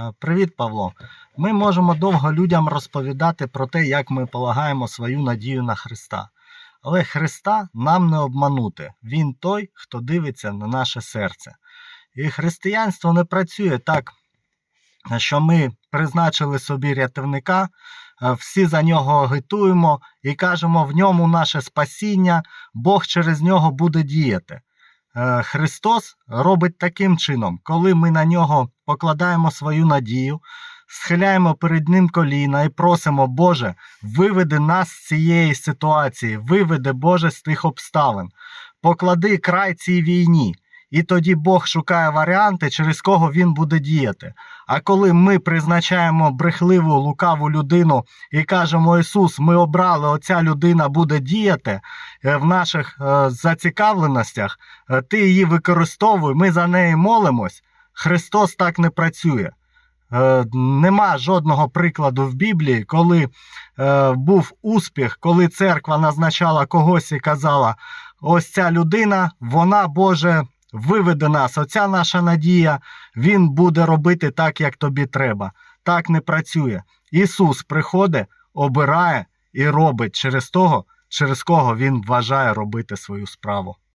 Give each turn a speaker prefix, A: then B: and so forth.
A: Е, Привіт, Павло. Ми можемо довго людям розповідати про те, як ми полагаємо свою надію на Христа. Але Христа нам не обманути. Він той, хто дивиться на наше серце. І християнство не працює так, що ми призначили собі рятівника, е, всі за нього агітуємо і кажемо, в ньому наше спасіння, Бог через нього буде діяти. Е, Христос робить таким чином, коли ми на нього покладаємо свою надію, схиляємо перед Ним коліна і просимо, Боже, виведи нас з цієї ситуації, виведи Боже з тих обставин, поклади край цій війні. І тоді Бог шукає варіанти, через кого він буде діяти. А коли ми призначаємо брехливу лукаву людину і кажемо Ісус, ми обрали, оця людина буде діяти е, в наших е, зацікавленостях, е, ти її використовуй, ми за неї молимось. Христос так не працює. Е, Нема жодного прикладу в Біблії, коли е, був успіх, коли церква назначала когось і казала: ось ця людина, вона Боже виведе нас, оця наша надія, Він буде робити так, як тобі треба. Так не працює. Ісус приходить, обирає і робить через того, через кого Він вважає робити свою справу.